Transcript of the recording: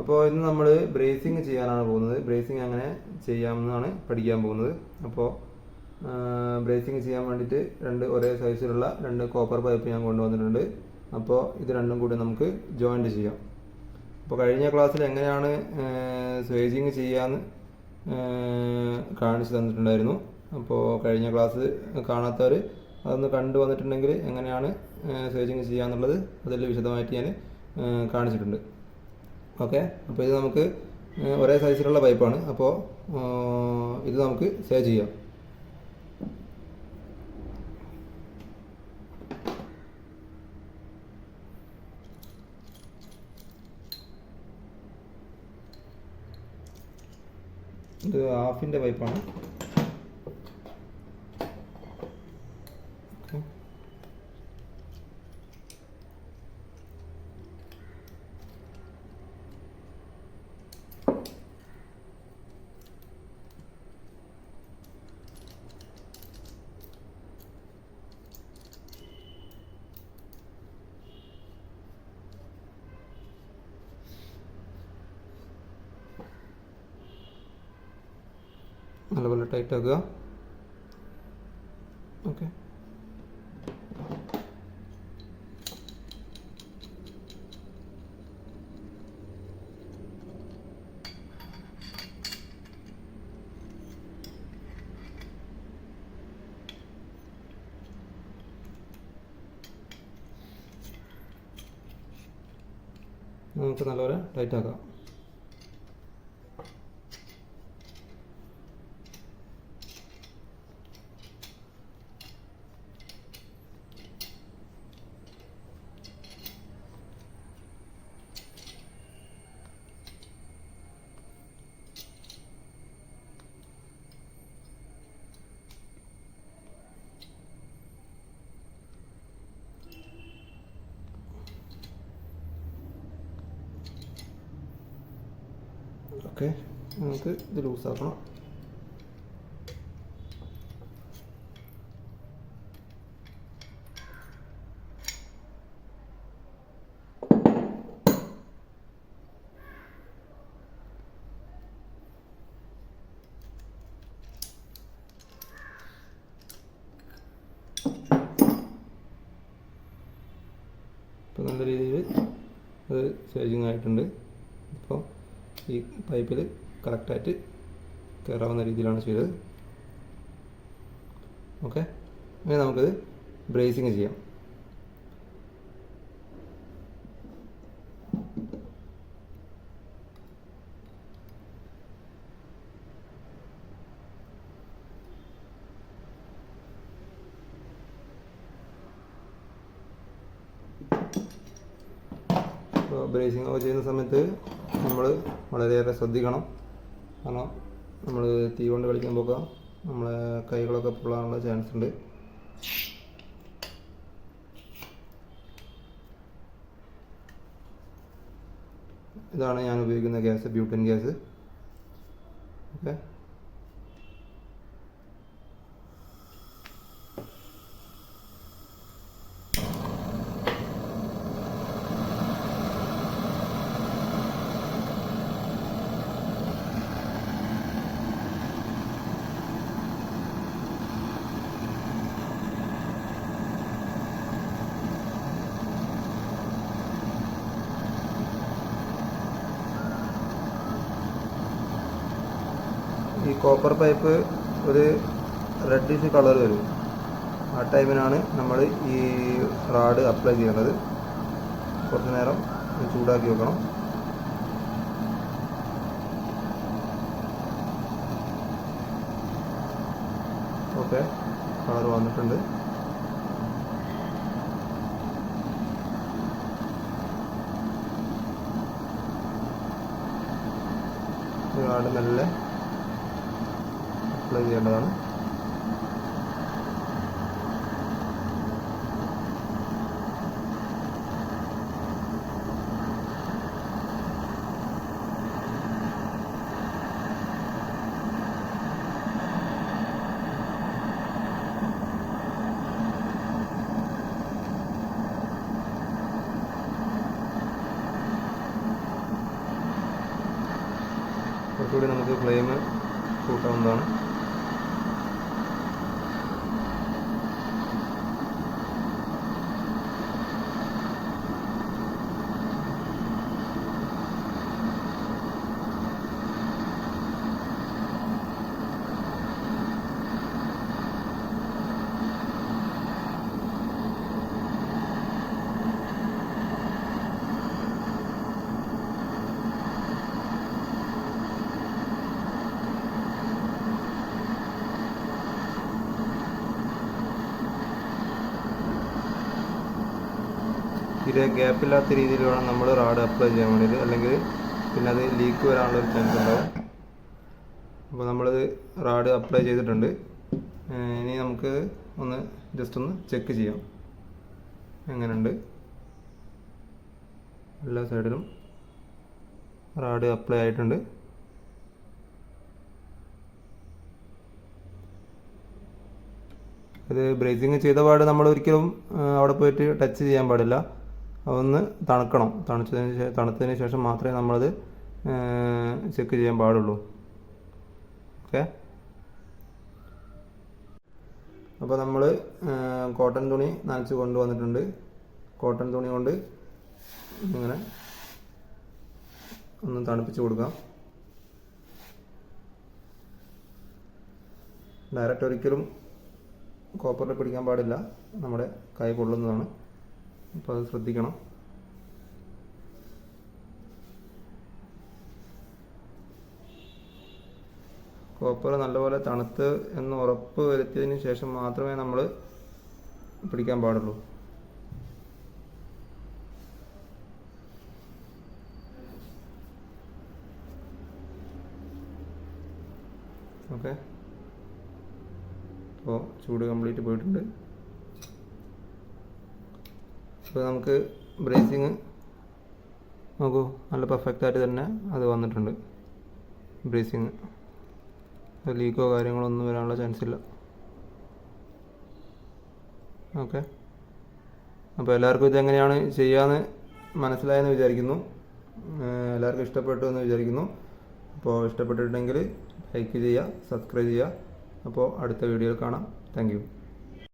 അപ്പോൾ ഇന്ന് നമ്മൾ ബ്രേസിങ് ചെയ്യാനാണ് പോകുന്നത്. ബ്രേസിങ് അങ്ങനെ ചെയ്യാമെന്നാണ് പഠിക്കാൻ പോകുന്നത്. അപ്പോൾ ബ്രേസിങ് ചെയ്യാൻ വേണ്ടിയിട്ട് രണ്ട് ഒരേ സൈസിലുള്ള രണ്ട് കോപ്പർ പൈപ്പ് ഞാൻ കൊണ്ടുവന്നിട്ടുണ്ട്. അപ്പോൾ ഇത് രണ്ടും കൂടി നമുക്ക് ജോയിന്റ് ചെയ്യാം. അപ്പോൾ കഴിഞ്ഞ ക്ലാസ്സിൽ എങ്ങനെയാണ് സ്വേജിങ് ചെയ്യാമെന്ന് കാണിച്ചു തന്നിട്ടുണ്ടായിരുന്നു. അപ്പോൾ കഴിഞ്ഞ ക്ലാസ് കാണാത്തവർ അതൊന്ന് കണ്ടു വന്നിട്ടുണ്ടെങ്കിൽ എങ്ങനെയാണ് സ്വേജിങ് ചെയ്യാന്നുള്ളത് അതിൽ വിശദമായിട്ട് ഞാൻ കാണിച്ചിട്ടുണ്ട്. ഓക്കെ? അപ്പോൾ ഇത് നമുക്ക് ഒരേ സൈസിലുള്ള പൈപ്പാണ് അപ്പോൾ ഇത് നമുക്ക് സേവ് ചെയ്യാം. ഇത് ഹാഫിന്റെ പൈപ്പാണ് നല്ലപോലെ ടൈറ്റ് ആക്കുക. ഓക്കെ നമുക്ക് നല്ലപോലെ ടൈറ്റ് ആക്കാം. ഓക്കെ. നമുക്ക് ഇത് ലൂസാക്കണം. ഇപ്പോൾ നല്ല രീതിയിൽ അത് സേജിങ് ആയിട്ടുണ്ട്. ഈ പൈപ്പിൽ കറക്റ്റായിട്ട് കയറാവുന്ന രീതിയിലാണ് ചെയ്തത്. ഓക്കെ? ഇനി നമുക്കിത് ബ്രേസിങ് ചെയ്യാം. ബ്രേസിംഗ് ഒക്കെ ചെയ്യുന്ന സമയത്ത് നമ്മൾ വളരെയേറെ ശ്രദ്ധിക്കണം. കാരണം നമ്മൾ തീ കൊണ്ട് കളിക്കുമ്പോൾ നമ്മളെ കൈകളൊക്കെ പൊള്ളാനുള്ള ചാൻസ് ഉണ്ട്. ഇതാണ് ഞാൻ ഉപയോഗിക്കുന്ന ഗ്യാസ് ബ്യൂട്ടൻ ഗ്യാസ്. ഓക്കെ. ഈ കോപ്പർ പൈപ്പ് ഒരു റെഡിഷ് കളർ വരും. ആ ടൈമിനാണ് നമ്മൾ ഈ റാഡ് അപ്ലൈ ചെയ്യേണ്ടത് കുറച്ച് നേരം ചൂടാക്കി വെക്കണം. ഓക്കെ കളർ വന്നിട്ടുണ്ട്. റാഡ് മെല്ലെ അപ്ലൈ ചെയ്യേണ്ടതാണ്. കുറച്ചുകൂടി നമുക്ക് ഫ്ലെയിം കൂട്ടാവുന്നതാണ്. തീരെ ഗ്യാപ്പില്ലാത്ത രീതിയിൽ വേണം നമ്മൾ റാഡ് അപ്ലൈ ചെയ്യാൻ വേണ്ടിയിട്ട്. അല്ലെങ്കിൽ പിന്നെ അത് ലീക്ക് വരാനുള്ള ഒരു ചാൻസ് ഉണ്ടാവും. അപ്പോൾ നമ്മളത് റാഡ് അപ്ലൈ ചെയ്തിട്ടുണ്ട്. ഇനി നമുക്ക് ഒന്ന് ജസ്റ്റ് ഒന്ന് ചെക്ക് ചെയ്യാം. എങ്ങനെയുണ്ട്? എല്ലാ സൈഡിലും റാഡ് അപ്ലൈ ആയിട്ടുണ്ട്. ഇത് ബ്രേസിങ് ചെയ്ത പാട് നമ്മൾ ഒരിക്കലും അവിടെ പോയിട്ട് ടച്ച് ചെയ്യാൻ പാടില്ല. അതൊന്ന് തണുക്കണം. തണുത്തതിന് ശേഷം തണുത്തതിന് ശേഷം മാത്രമേ നമ്മളത് ചെക്ക് ചെയ്യാൻ പാടുള്ളൂ. ഓക്കെ? അപ്പോൾ നമ്മൾ കോട്ടൺ തുണി നനച്ച് കൊണ്ടുവന്നിട്ടുണ്ട്. കോട്ടൺ തുണി കൊണ്ട് ഇങ്ങനെ ഒന്ന് തണുപ്പിച്ച് കൊടുക്കാം. ഡയറക്റ്റ് ഒരിക്കലും കോപ്പറിൽ പിടിക്കാൻ പാടില്ല. നമ്മുടെ കൈ കൊള്ളുന്നതാണ് അപ്പോൾ അത് ശ്രദ്ധിക്കണം. കോപ്പർ നല്ലപോലെ തണുത്ത് എന്ന് ഉറപ്പ് വരുത്തിയതിന് ശേഷം മാത്രമേ നമ്മൾ പിടിക്കാൻ പാടുള്ളൂ. ഓക്കെ. അപ്പോൾ ചൂട് കംപ്ലീറ്റ് പോയിട്ടുണ്ട്. അപ്പോൾ നമുക്ക് ബ്രേസിങ് നോക്കൂ നല്ല പെർഫെക്റ്റ് ആയിട്ട് തന്നെ അത് വന്നിട്ടുണ്ട്. ബ്രേസിങ് ലീക്കോ കാര്യങ്ങളോ ഒന്നും വരാനുള്ള ചാൻസ് ഇല്ല. ഓക്കെ അപ്പോൾ എല്ലാവർക്കും ഇതെങ്ങനെയാണ് ചെയ്യാമെന്ന് മനസ്സിലായെന്ന് വിചാരിക്കുന്നു. എല്ലാവർക്കും ഇഷ്ടപ്പെട്ടു എന്ന് വിചാരിക്കുന്നു. അപ്പോൾ ഇഷ്ടപ്പെട്ടിട്ടുണ്ടെങ്കിൽ ലൈക്ക് ചെയ്യുക സബ്സ്ക്രൈബ് ചെയ്യുക. അപ്പോൾ അടുത്ത വീഡിയോയിൽ കാണാം. താങ്ക്